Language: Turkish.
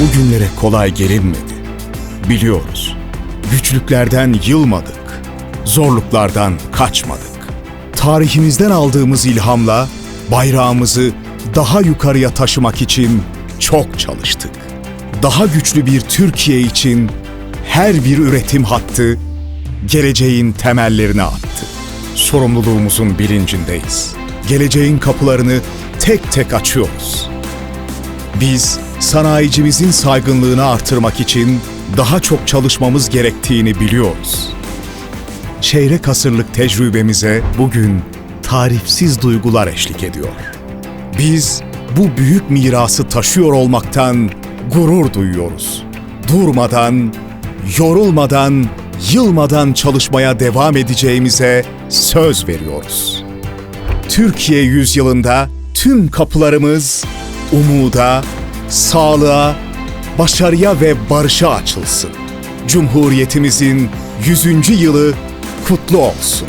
Bugünlere kolay gelinmedi. Biliyoruz. Güçlüklerden yılmadık. Zorluklardan kaçmadık. Tarihimizden aldığımız ilhamla bayrağımızı daha yukarıya taşımak için çok çalıştık. Daha güçlü bir Türkiye için her bir üretim hattı geleceğin temellerini attı. Sorumluluğumuzun bilincindeyiz. Geleceğin kapılarını tek tek açıyoruz. Biz sanayicimizin saygınlığını artırmak için daha çok çalışmamız gerektiğini biliyoruz. Çeyrek asırlık tecrübemize bugün tarifsiz duygular eşlik ediyor. Biz bu büyük mirası taşıyor olmaktan gurur duyuyoruz. Durmadan, yorulmadan, yılmadan çalışmaya devam edeceğimize söz veriyoruz. Türkiye yüzyılında tüm kapılarımız umuda, sağlığa, başarıya ve barışa açılsın. Cumhuriyetimizin 100. yılı kutlu olsun.